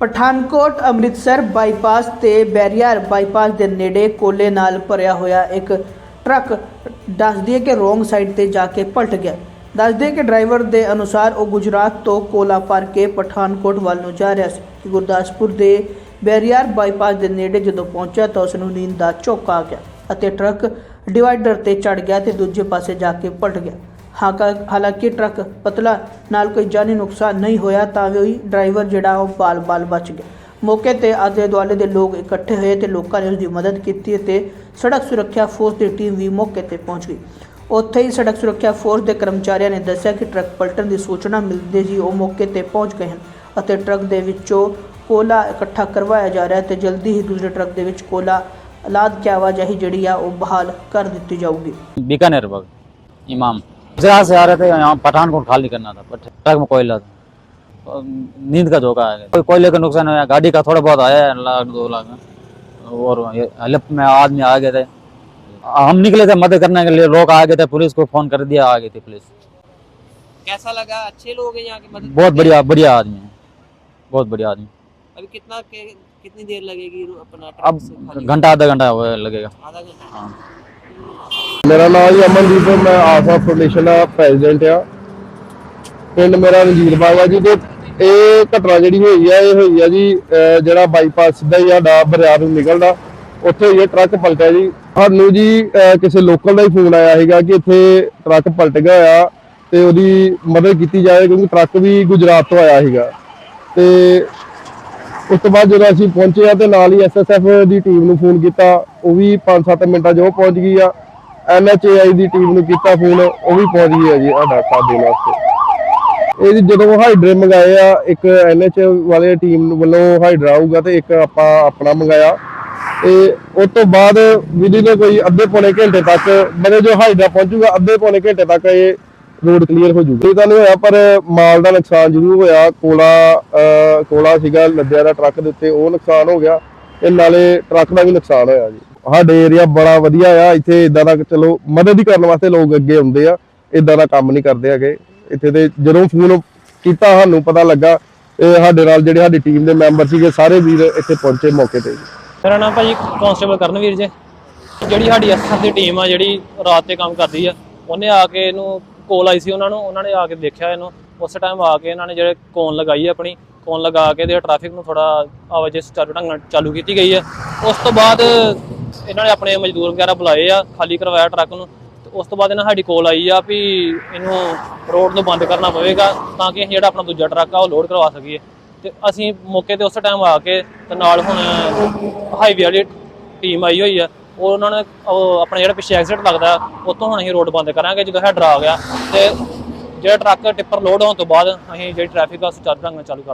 Pathankot Amritsar bypass ਤੇ barrier bypass ਦੇ ਨੇੜੇ ਕੋਲੇ ਨਾਲ ਭਰਿਆ ਹੋਇਆ ਇੱਕ ਟਰੱਕ ਦੱਸ ਦਈਏ ਕਿ ਰੋਂਗ ਸਾਈਡ ਤੇ ਜਾ ਕੇ ਪਲਟ ਗਿਆ। ਦੱਸ ਦਈਏ ਕਿ ਡਰਾਈਵਰ ਦੇ ਅਨੁਸਾਰ ਉਹ ਗੁਜਰਾਤ ਤੋਂ ਕੋਲਾ ਭਰ ਕੇ ਪਠਾਨਕੋਟ ਵੱਲ ਨੂੰ ਜਾ ਰਿਹਾ ਸੀ। ਗੁਰਦਾਸਪੁਰ ਦੇ ਬੈਰੀਅਰ ਬਾਈਪਾਸ ਦੇ ਨੇੜੇ ਜਦੋਂ ਪਹੁੰਚਿਆ ਤਾਂ ਉਸ ਨੂੰ ਨੀਂਦ ਦਾ ਝੋਕਾ ਆ ਗਿਆ ਅਤੇ ਟਰੱਕ ਡਿਵਾਈਡਰ ਤੇ ਚੜ ਗਿਆ ਤੇ ਦੂਜੇ ਪਾਸੇ ਜਾ ਕੇ ਪਲਟ ਗਿਆ। ਹਾਲਾਂਕਿ ਟਰੱਕ ਪਤਲਾ ਨਾਲ ਕੋਈ ਜਾਨੀ ਨੁਕਸਾਨ ਨਹੀਂ ਹੋਇਆ ਤਾਂ ਵੀ ਡਰਾਈਵਰ ਜਿਹੜਾ ਉਹ ਬਾਲ-ਬਾਲ ਬਚ ਗਿਆ। ਮੌਕੇ ਤੇ ਆਲੇ ਦੁਆਲੇ ਦੇ ਲੋਕ ਇਕੱਠੇ ਹੋਏ ਤੇ ਲੋਕਾਂ ਨੇ ਉਸ ਦੀ ਮਦਦ ਕੀਤੀ ਤੇ ਸੜਕ ਸੁਰੱਖਿਆ ਫੋਰਸ ਦੀ ਟੀਮ ਵੀ ਮੌਕੇ ਤੇ ਪਹੁੰਚ ਗਈ। ਉੱਥੇ ਹੀ ਸੜਕ ਸੁਰੱਖਿਆ ਫੋਰਸ ਦੇ ਕਰਮਚਾਰੀਆਂ ਨੇ ਦੱਸਿਆ ਕਿ ਟਰੱਕ ਪਲਟਣ ਦੀ ਸੂਚਨਾ ਮਿਲਦੇ ਜੀ ਉਹ ਮੌਕੇ ਤੇ ਪਹੁੰਚ ਗਏ ਹਨ ਅਤੇ ਟਰੱਕ ਦੇ ਵਿੱਚੋਂ ਕੋਲਾ ਇਕੱਠਾ ਕਰਵਾਇਆ ਜਾ ਰਿਹਾ ਹੈ ਤੇ ਜਲਦੀ ਹੀ ਦੂਸਰੇ ਟਰੱਕ ਦੇ ਵਿੱਚ ਕੋਲਾ ਲਾਦ ਕੇ ਆਵਾਜਾਈ ਜਿਹੜੀ ਆ ਉਹ ਬਹਾਲ ਕਰ ਦਿੱਤੀ ਜਾਊਗੀ। ਬੀਕਾਨੇਰ ਬਾਗ, ਇਮਾਮ। गुजरात से आ रहे थे यहाँ पठानकोट खाली करना था ट्रक में कोयला था। नींद का धोखा आ गया। कोई कोयले का नुकसान हुआ गाड़ी का थोड़ा बहुत आया है लाख दो लाख। में। और ये हेल्प में आदमी आ गए थे। हम निकले थे मदद करने के लिए लोग आ गए थे पुलिस को फ़ोन कर दिया आ गई थी पुलिस। कैसा लगा? अच्छे लोग हैं यहाँ के मदद बहुत बढ़िया बढ़िया आदमी है। बहुत बढ़िया आदमी। अभी कितना कितनी देर लगेगी अपना अब घंटा आधा घंटा लगेगा। आधा घंटा। हाँ। ਮੇਰਾ ਨਾਮ ਜੀ ਅਮਨਦੀਪ ਹੈ, ਮੈਂ ਆਸਾ ਫਾਊਂਡੇਸ਼ਨ ਦਾ ਪ੍ਰੈਜ਼ੀਡੈਂਟ ਆ ਪਿੰਡ ਮੇਰਾ ਰਣਜੀਤ ਬਾਗ ਆ ਜੀ ਤੇ ਇਹ ਘਟਨਾ ਜਿਹੜੀ ਹੋਈ ਆ ਇਹ ਹੋਈ ਆ ਜੀ ਜਿਹੜਾ ਬਾਈਪਾਸ ਸਿੱਧਾ ਹੀ ਆ ਡਾ ਬਰਿਆਰ ਨੂੰ ਨਿਕਲਦਾ। ਉੱਥੇ ਇਹ ਟਰੱਕ ਪਲਟਿਆ ਜੀ। ਸਾਨੂੰ ਜੀ ਕਿਸੇ ਲੋਕਲ ਦਾ ਹੀ ਫੋਨ ਆਇਆ ਸੀਗਾ ਕਿ ਇੱਥੇ ਟਰੱਕ ਪਲਟ ਗਿਆ ਆ ਤੇ ਉਹਦੀ ਮਦਦ ਕੀਤੀ ਜਾਵੇ ਕਿਉਂਕਿ ਟਰੱਕ ਵੀ ਗੁਜਰਾਤ ਤੋਂ ਆਇਆ ਸੀਗਾ। ਤੇ ਉਸ ਤੋਂ ਬਾਅਦ ਜਦੋਂ ਅਸੀਂ ਪਹੁੰਚੇ ਆ ਤੇ ਨਾਲ ਹੀ ਐਸਐਸਐਫ ਦੀ ਟੀਮ ਨੂੰ ਫੋਨ ਕੀਤਾ ਉਹ ਵੀ 5-7 ਮਿੰਟਾਂ 'ਚ ਉਹ ਪਹੁੰਚ ਗਈ ਆ। ਐਨਐਚਏਆਈ ਦੀ ਟੀਮ ਨੂੰ ਕੀਤਾ ਫੋਨ ਉਹ ਵੀ ਪਹੁੰਚ ਗਈ ਆ ਜੀ ਸਾਡਾ ਸਾਥ ਦੇਣ ਵਾਸਤੇ। ਇਹ ਜੀ ਜਦੋਂ ਹਾਈਡਰੇ ਮੰਗਾਏ ਆ, ਇੱਕ ਐਨਐਚ ਵਾਲੇ ਟੀਮ ਵੱਲੋਂ ਹਾਈਡਰਾ ਆਊਗਾ ਤੇ ਇੱਕ ਆਪਾਂ ਆਪਣਾ ਮੰਗਾਇਆ। ਤੇ ਉਸ ਤੋਂ ਬਾਅਦ ਵਿਧੀ ਨੇ ਕੋਈ ਅੱਧੇ ਪੌਣੇ ਘੰਟੇ ਤੱਕ ਮਨੇ ਜੋ ਹਾਈਡਰਾ ਪਹੁੰਚੂਗਾ, ਅੱਧੇ ਪੌਣੇ ਘੰਟੇ ਤੱਕ ਇਹ ਰੋਡ ਕਲੀਅਰ ਹੋ ਜੂਗਾ। ਇਹ ਤਾਂ ਨਹੀਂ ਹੋਇਆ, ਪਰ ਮਾਲ ਦਾ ਨੁਕਸਾਨ ਜ਼ਰੂਰ ਹੋਇਆ। ਕੋਲਾ ਕੋਲਾ ਸੀਗਾ, ਲੱਦਿਆ ਦਾ ਟਰੱਕ ਦੇ ਉੱਤੇ, ਉਹ ਨੁਕਸਾਨ ਹੋ ਗਿਆ ਤੇ ਨਾਲੇ ਟਰੱਕ ਦਾ ਵੀ ਨੁਕਸਾਨ ਹੋਇਆ ਜੀ। ਸਾਡੇ ਏਰੀਆ ਬੜਾ ਵਧੀਆ ਆ, ਇੱਥੇ ਇਦਾਂ ਦਾ ਚਲੋ ਮਦਦ ਹੀ ਕਰਨ ਵਾਸਤੇ ਲੋਕ ਅੱਗੇ ਆਉਂਦੇ ਆ ਇਦਾਂ ਦਾ ਕੰਮ ਨਹੀਂ ਕਰਦੇ ਹੈਗੇ। ਇੱਥੇ ਤੇ ਜਦੋਂ ਫੋਨ ਕੀਤਾ ਸਾਨੂੰ ਪਤਾ ਲੱਗਾ ਸਾਡੇ ਨਾਲ ਜਿਹੜੇ ਸਾਡੀ ਟੀਮ ਦੇ ਮੈਂਬਰ ਸੀਗੇ, ਸਾਰੇ ਵੀਰ ਇੱਥੇ ਪਹੁੰਚੇ ਮੌਕੇ ਤੇ। ਮੇਰਾ ਨਾਮ ਭਾਜੀ ਕਾਂਸਟੇਬਲ ਕਰਨਵੀਰ ਜੇ। ਜਿਹੜੀ ਸਾਡੀ ਐਸਐਸ ਦੀ ਟੀਮ ਆ, ਜਿਹੜੀ ਰਾਤ ਤੇ ਕੰਮ ਕਰਦੀ ਆ, ਉਹਨੇ ਆ ਕੇ ਇਹਨੂੰ ਕੋਲ ਆਈ ਸੀ ਉਹਨਾਂ ਨੂੰ, ਉਹਨਾਂ ਨੇ ਆ ਕੇ ਦੇਖਿਆ ਇਹਨੂੰ। ਉਸ ਟਾਈਮ ਆ ਕੇ ਇਹਨਾਂ ਨੇ ਜਿਹੜੇ ਕੋਨ ਲਗਾਈ ਆਪਣੀ ਕੋਨ ਲਗਾ ਕੇ ਤੇ ਟ੍ਰੈਫਿਕ ਨੂੰ ਥੋੜਾ ਆਵਾਜਾਈ ਸੁਚਾਰੂ ਢੰਗ ਨਾਲ ਚਾਲੂ ਕੀਤੀ ਗਈ ਆ। ਉਸ ਤੋਂ ਬਾਅਦ ਇਹਨਾਂ ਨੇ ਆਪਣੇ ਮਜ਼ਦੂਰ ਵਗੈਰਾ ਬੁਲਾਏ ਆ, ਖਾਲੀ ਕਰਵਾਇਆ ਟਰੱਕ ਨੂੰ। ਤੇ ਉਸ ਤੋਂ ਬਾਅਦ ਇਹਨਾਂ ਸਾਡੀ ਕੋਲ ਆਈ ਆ ਵੀ ਇਹਨੂੰ ਰੋਡ ਨੂੰ ਬੰਦ ਕਰਨਾ ਪਵੇਗਾ ਤਾਂ ਕਿ ਅਸੀਂ ਜਿਹੜਾ ਆਪਣਾ ਦੂਜਾ ਟਰੱਕ ਆ ਉਹ ਲੋਡ ਕਰਵਾ ਸਕੀਏ। ਤੇ ਅਸੀਂ ਮੌਕੇ ਤੇ ਉਸ ਟਾਈਮ ਆ ਕੇ ਤੇ ਨਾਲ ਹੁਣ ਹਾਈਵੇ ਵਾਲੀ ਟੀਮ ਆਈ ਹੋਈ ਆ। ਉਹ ਉਹਨਾਂ ਨੇ, ਉਹ ਆਪਣਾ ਜਿਹੜਾ ਪਿੱਛੇ ਐਕਸੀਡੈਂਟ ਲੱਗਦਾ, ਉੱਥੋਂ ਹੁਣ ਅਸੀਂ ਰੋਡ ਬੰਦ ਕਰਾਂਗੇ ਜਦੋਂ ਹੈਡਰ ਆ ਗਿਆ। ਤੇ ਜਿਹੜਾ ਟਰੱਕ ਟਿੱਪਰ ਲੋਡ ਹੋਣ ਤੋਂ ਬਾਅਦ ਅਸੀਂ ਜਿਹੜੀ ਟ੍ਰੈਫਿਕ ਆ ਉਸ ਚੱਲ ਢੰਗ ਨਾਲ ਚਾਲੂ ਕਰ